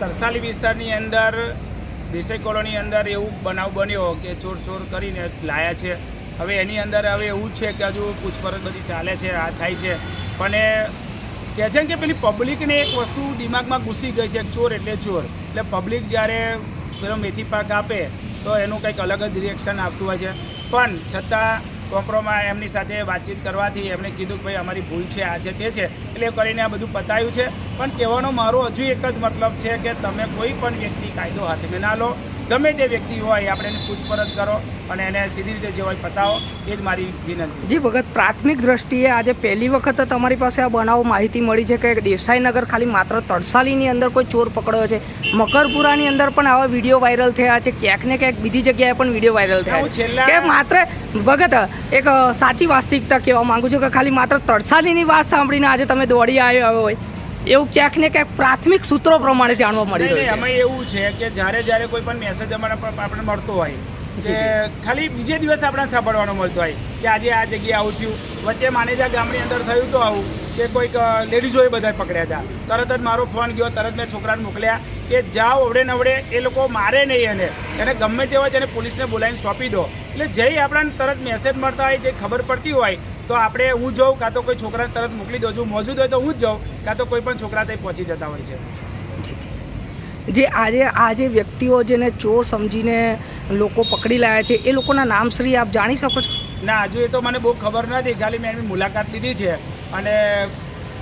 તરસાલી વિસ્તારની અંદર, દેસાઈ કોલોની અંદર એવું બનાવ બન્યો કે ચોર ચોર કરીને લાયા છે. હવે એની અંદર હવે એવું છે કે હજુ પૂછપરછ બધી ચાલે છે, આ થાય છે. પણ એ કહે છે કે પેલી પબ્લિકને એક વસ્તુ દિમાગમાં ઘૂસી ગઈ છે ચોર એટલે ચોર. એટલે પબ્લિક જ્યારે પેલો મેથી પાક આપે, તો એનું કંઈક અલગ જ રિએક્શન આપતું હોય છે. પણ છતાં કોમ્પ્રોમાં એમની સાથે વાતચીત કરવાથી એમણે કીધું કે ભાઈ, અમારી ભૂલ છે, આ છે, તે છે. એટલે કરીને આ બધું પતાયું છે. પણ કહેવાનો મારો હજુ એક જ મતલબ છે કે તમે કોઈ પણ વ્યક્તિ કાયદો હાથમાં ના લો. ગમે તે વ્યક્તિ હોય આપણે એને પૂછપરછ કરો અને એને સીધી રીતે જે હોય પતાવો એ જ મારી વિનંતી જી ભગત પ્રાથમિક દ્રષ્ટિએ આજે પહેલી વખત તમારી પાસે આ બનાવ માહિતી મળી છે કે દેસાઈનગર ખાલી માત્ર તરસાલીની અંદર કોઈ ચોર પકડ્યો છે. મકરપુરાની અંદર પણ આવા વીડિયો વાયરલ થયા છે. ક્યાંક ને ક્યાંક બીજી જગ્યાએ પણ વીડિયો વાયરલ થયા છે. કે માત્ર ભગત એક સાચી વાસ્તવિકતા કહેવા માંગુ છું કે ખાલી માત્ર તરસાલીની વાત સાંભળીને આજે તમે દોડી આવ્યો હોય. એવું ક્યાંક ને ક્યાંક પ્રાથમિક સૂત્રો પ્રમાણે જાણવા મળી રહ્યું છે. એમાં એવું છે કે જ્યારે જ્યારે કોઈ પણ મેસેજ અમારા પર આપણે મળતો હોય કે ખાલી બીજે દિવસ આપણને સાંભળવાનો મળતો હોય કે આજે આ જગ્યાએ આવું થયું વચ્ચે માનેજા ગામની અંદર થયું તો આવું કે કોઈક લેડીઝોએ બધા પકડ્યા હતા. તરત જ મારો ફોન ગયો તરત મેં છોકરાને મોકલ્યા કે જાઓ અવડે નવડે એ લોકો મારે નહીં એને. એને ગમે તે હોય તેને પોલીસને બોલાવીને સોંપી દો. એટલે જઈ આપણને તરત મેસેજ મળતા હોય જે ખબર પડતી હોય તો આપણે હું જાઉં કાં તો કોઈ છોકરાને તરત મોકલી દઉં. છું મોજૂદ હોય તો હું જ જાઉં કાં તો કોઈ પણ છોકરા ત્યાં પહોંચી જતા હોય છે. જે આજે આ જે વ્યક્તિઓ જેને ચોર સમજીને લોકો પકડી લાયા છે એ લોકોના નામ શ્રી આપ જાણી શકો છો? ના હજુ એ તો મને બહુ ખબર નથી ખાલી મેં એની મુલાકાત લીધી છે. અને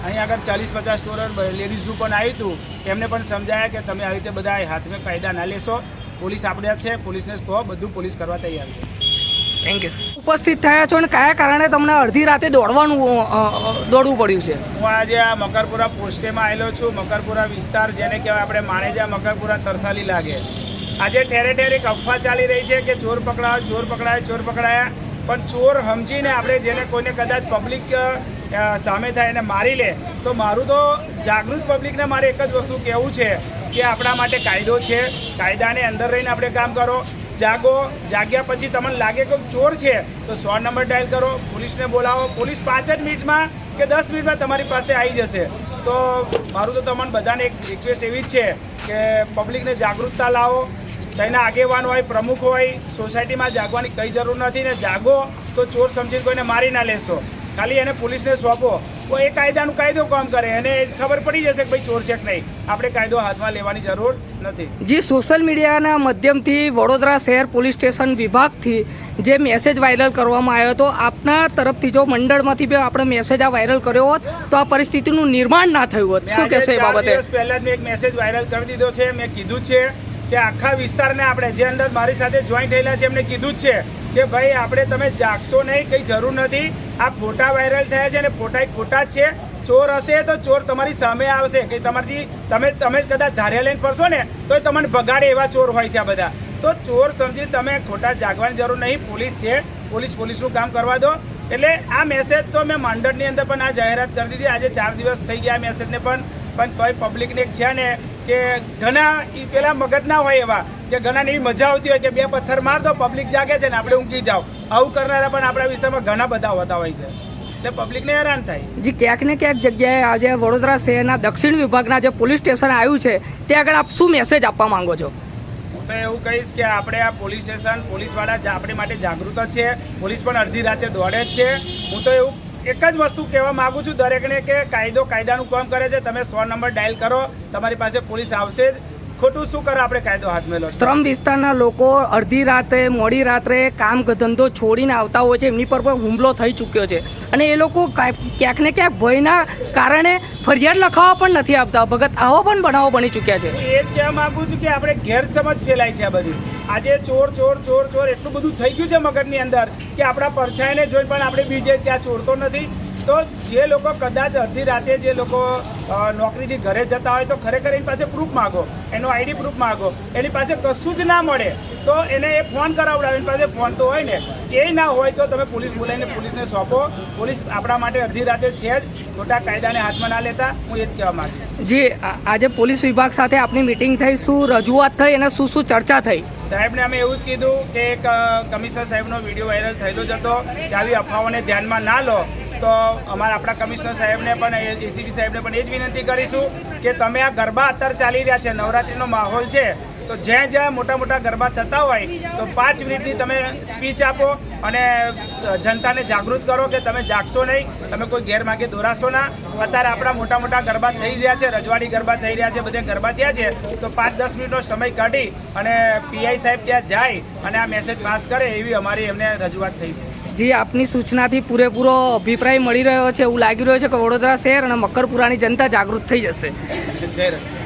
અહીં આગળ ચાલીસ પચાસ સ્ટોર લેડીઝનું પણ આવ્યું હતું એમને પણ સમજાયા કે તમે આવી રીતે બધા હાથમાં કાયદા ના લેશો. પોલીસ આપણે છે પોલીસને કહો બધું પોલીસ કરવા તૈયાર છે. થેન્ક યુ ઉપસ્થિત થયા છો અને કયા કારણે તમને અડધી રાતે દોડવાનું દોડવું પડ્યું છે? હું આજે આ મકરપુરા પોસ્ટેમાં આવેલો છું. મકરપુરા વિસ્તાર જેને કહેવાય આપણે માણેજા મકરપુરા તરસાલી લાગે. આજે ઠેરે ઠેરે એક અફવા ચાલી રહી છે કે ચોર પકડાયો, ચોર પકડાયા ચોર પકડાયા. પણ ચોર સમજીને આપણે જેને કોઈને કદાચ પબ્લિક સામે થાય એને મારી લે, તો મારું તો જાગૃત પબ્લિકને મારે એક જ વસ્તુ કહેવું છે કે આપણા માટે કાયદો છે. કાયદાને અંદર રહીને આપણે કામ કરો. જાગો, જાગ્યા પછી તમને લાગે કે ચોર છે, તો સો નંબર ડાયલ કરો, પોલીસને બોલાવો. પોલીસ પાંચ જ મિનિટમાં કે દસ મિનિટમાં તમારી પાસે આવી જશે. તો મારું તો તમને બધાને એક રિક્વેસ્ટ એવી જ છે કે પબ્લિકને જાગૃતતા લાવો. તેના આગેવાન હોય, પ્રમુખ હોય સોસાયટીમાં જાગવાની કંઈ જરૂર નથી ને જાગો તો ચોર સમજીને કોઈને મારી ના લેશો. ખાલી એને પોલીસને સોંપો તો એ કાયદાનું કાયદો કામ કરે એને ખબર પડી જશે કે ભાઈ ચોર છે કે નહીં. આપણે કાયદો હાથમાં લેવાની જરૂર નથી. જે સોશિયલ મીડિયાના માધ્યમથી વડોદરા શહેર પોલીસ સ્ટેશન વિભાગથી જે મેસેજ વાયરલ કરવામાં આવ્યો હતો આપના તરફથી જો મંડળમાંથી બે આપણે મેસેજ આ વાયરલ કર્યો હોત તો આ પરિસ્થિતિનું નિર્માણ ના થયું હોત. શું કહેશે એ બાબતે? પહેલા જ મેં એક મેસેજ વાયરલ કરી દીધો છે મેં કીધું છે કે આખા વિસ્તારને આપણે, જે અંદર મારી સાથે જોઈન થયેલા છે, એમને કીધું જ છે કે ભાઈ, આપણે તમે જાગશો નહીં, કંઈ જરૂર નથી. આ ફોટા વાયરલ થયા છે અને ફોટા ખોટા જ છે. ચોર હશે તો ચોર તમારી સામે આવશે. કે તમારી તમે તમે કદાચ ધારે લઈને ફરશો ને તો તમને ભગાડે એવા ચોર હોય છે આ બધા. તો ચોર સમજી તમે ખોટા જાગવાની જરૂર નહીં. પોલીસ છે. પોલીસ, પોલીસનું કામ કરવા દો. એટલે આ મેસેજ તો મેં મંડળની અંદર પણ આ જાહેરાત કરી દીધી. આજે ચાર દિવસ થઈ ગયા મેસેજને પણ. પણ તોય પબ્લિકને છે ને કે ઘણા એ પેલા મગજના હોય એવા કે ઘણાને એવી મજા આવતી હોય કે બે પથ્થર માર દો પબ્લિક જાગે છે ને આપણે ઊંઘી જાઓ. આવું કરનારા પણ આપણા વિસ્તારમાં ઘણા બધા હોતા હોય છે. એટલે પબ્લિકને હેરાન થાય. જે ક્યાંક ને ક્યાંક જગ્યાએ આજે વડોદરા શહેરના દક્ષિણ વિભાગના જે પોલીસ સ્ટેશન આવ્યું છે ત્યાં આગળ આપ શું મેસેજ આપવા માંગો છો? હું તો એવું કહીશ કે આપણે આ પોલીસ સ્ટેશન પોલીસવાળા આપણી માટે જાગૃત છે. પોલીસ પણ અડધી રાતે દોડે જ છે. હું તો એવું એક જ વસ્તુ કહેવા માંગુ છું દરેકને કે કાયદો કાયદાનું કામ કરે છે. તમે સો નંબર ડાયલ કરો. તમારી પાસે પોલીસ આવશે જ. ખોટું શું કરે આપણે કાયદો હાથ મેલો શ્રમ વિસ્તારના લોકો અડધી રાતે મોડી રાત્રે કામ ધંધો છોડીને આવતા હોય છે એમની પર પણ હુમલો થઈ ચૂક્યો છે. અને એ લોકો ક્યાંક ને ક્યાંક ભયના કારણે ફરિયાદ લખાવા પણ નથી આપતા ભગત આવો પણ બનાવો બની ચૂક્યા છે. એ જ કહેવા માંગુ છું કે આપણે ગેરસમજ ફેલાય છે આ બધી. આજે ચોર ચોર ચોર ચોર એટલું બધું થઈ ગયું છે મગજની અંદર કે આપણા પરછાઈને જોઈને પણ આપણે બીજે ત્યાં ચોરતો નથી. તો જે લોકો કદાચ અડધી રાતે જે લોકો નોકરીથી ઘરે જતા હોય તો ખરેખર એની પાસે પ્રૂફ માગો. એનો આઈડી પ્રૂફ માગો. એની પાસે કશું જ ના મળે તો એને એ ફોન કરાવડાવે. એની પાસે ફોન તો હોય ને. એ ના હોય તો તમે પોલીસ બોલાવીને પોલીસને સોંપો. પોલીસ આપણા માટે અડધી રાતે છે જ. ખોટા કાયદાને હાથમાં ના લેતા. હું એ જ કહેવા માંગુ જી આજે પોલીસ વિભાગ સાથે આપની મિટિંગ થઈ. શું રજૂઆત થઈ અને શું શું ચર્ચા થઈ? સાહેબને અમે એવું જ કીધું કે એક કમિશનર સાહેબનો વીડિયો વાયરલ થયેલો જ હતો. કે આવી અફવાઓને ધ્યાનમાં ના લો. તો અમારા આપણા કમિશનર સાહેબને પણ એસીપી સાહેબને પણ એ જ વિનંતી કરીશું કે તમે આ ગરબા અત્યારે ચાલી રહ્યા છે, નવરાત્રિનો માહોલ છે, તો જ્યાં જ્યાં મોટા મોટા ગરબા થતા હોય, તો પાંચ મિનિટની તમે સ્પીચ આપો અને જનતાને જાગૃત કરો કે તમે જાગશો નહીં, તમે કોઈ ગેરમાર્ગે દોરાશો ના. અત્યારે આપણા મોટા મોટા ગરબા થઈ રહ્યા છે, રજવાડી ગરબા થઈ રહ્યા છે, બધે ગરબા થયા છે, તો પાંચ દસ મિનિટનો સમય કાઢી અને પીઆઈ સાહેબ ત્યાં જાય અને આ મેસેજ પાસ કરે એવી અમારી એમને રજૂઆત થઈ છે. જે આપની સૂચનાથી પૂરેપૂરો અભિપ્રાય મળી રહ્યો છે એવું લાગી રહ્યો છે કે વડોદરા શહેર અને મકરપુરાની જનતા જાગૃત થઈ જશે. જય